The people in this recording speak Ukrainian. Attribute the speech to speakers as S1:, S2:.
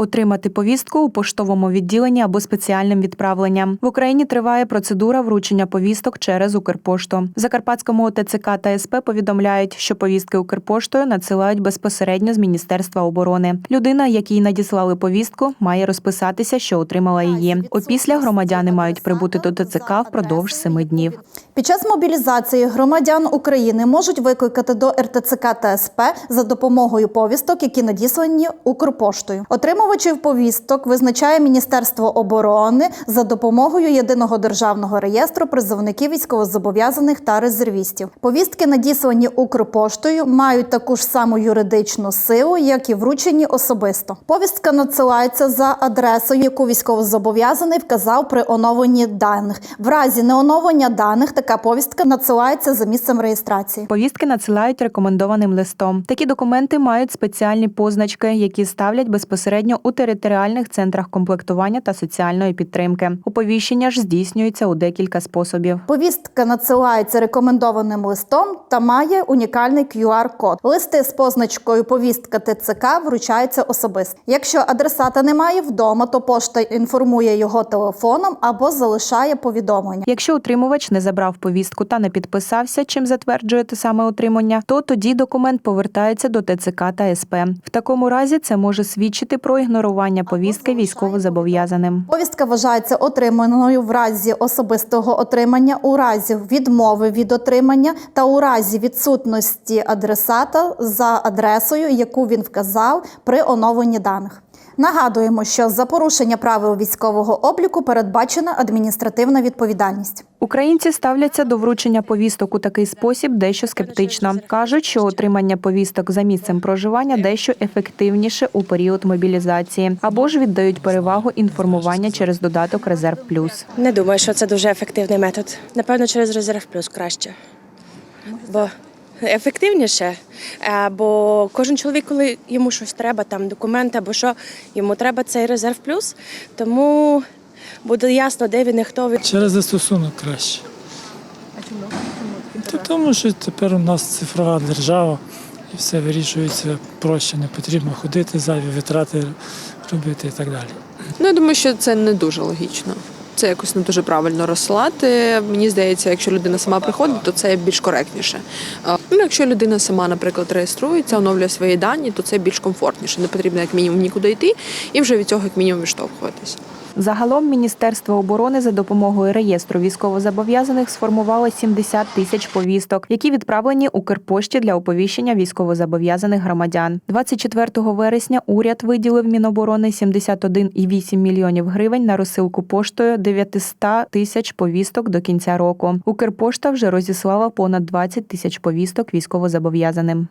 S1: Отримати повістку у поштовому відділенні або спеціальним відправленням. В Україні триває процедура вручення повісток через Укрпошту. В Закарпатському ОТЦК та СП повідомляють, що повістки Укрпоштою надсилають безпосередньо з Міністерства оборони. Людина, якій надіслали повістку, має розписатися, що отримала її. Опісля громадяни мають прибути до ТЦК впродовж семи днів.
S2: Під час мобілізації громадян України можуть викликати до РТЦК та СП за допомогою повісток, які надіслані Укрпоштою. Отримувачів повісток визначає Міністерство оборони за допомогою єдиного державного реєстру призовників військовозобов'язаних та резервістів. Повістки, надіслані Укрпоштою, мають таку ж саму юридичну силу, як і вручені особисто. Повістка надсилається за адресою, яку військовозобов'язаний вказав при оновленні даних. В разі неоновлення даних така повістка надсилається за місцем реєстрації.
S1: Повістки надсилають рекомендованим листом. Такі документи мають спеціальні позначки, які ставлять безпосередньо у територіальних центрах комплектування та соціальної підтримки. Оповіщення ж здійснюється у декілька способів.
S2: Повістка надсилається рекомендованим листом та має унікальний QR-код. Листи з позначкою повістка ТЦК вручаються особисто. Якщо адресата немає вдома, то пошта інформує його телефоном або залишає повідомлення.
S1: Якщо утримувач не забрав повістку та не підписався, чим затверджує те саме отримання, то тоді документ повертається до ТЦК та СП. В такому разі це може свідчити про ігнорування повістки військовозобов'язаним.
S2: Повістка вважається отриманою в разі особистого отримання, у разі відмови від отримання та у разі відсутності адресата за адресою, яку він вказав при оновленні даних. Нагадуємо, що за порушення правил військового обліку передбачена адміністративна відповідальність.
S1: Українці ставляться до вручення повісток у такий спосіб дещо скептично. кажуть, що отримання повісток за місцем проживання дещо ефективніше у період мобілізації, або ж віддають перевагу інформування через додаток Резерв Плюс.
S3: Не думаю, що це дуже ефективний метод. Напевно, через резерв плюс краще. Бо ефективніше. Е, Бо кожен чоловік, коли йому щось треба, там документи або що, йому треба цей резерв плюс. Тому буде ясно, де він і хто він.
S4: Через застосунок краще. А чому? Та тому що тепер у нас цифрова держава і все вирішується проще, не потрібно ходити, зайві витрати робити і так далі.
S5: Ну, я думаю, що це не дуже логічно. Це якось не дуже правильно розсилати. Мені здається, якщо людина сама приходить, то це більш коректніше. Ну, якщо людина сама, наприклад, реєструється, оновлює свої дані, то це більш комфортніше. Не потрібно як мінімум нікуди йти і вже від цього як мінімум відштовхуватись.
S1: Загалом Міністерство оборони за допомогою реєстру військовозобов'язаних сформувало 70 тисяч повісток, які відправлені Укрпошті для оповіщення військовозобов'язаних громадян. 24 вересня уряд виділив Міноборони 71,8 мільйонів гривень на розсилку поштою 900 тисяч повісток до кінця року. Укрпошта вже розіслала понад 20 тисяч повісток військовозобов'язаним.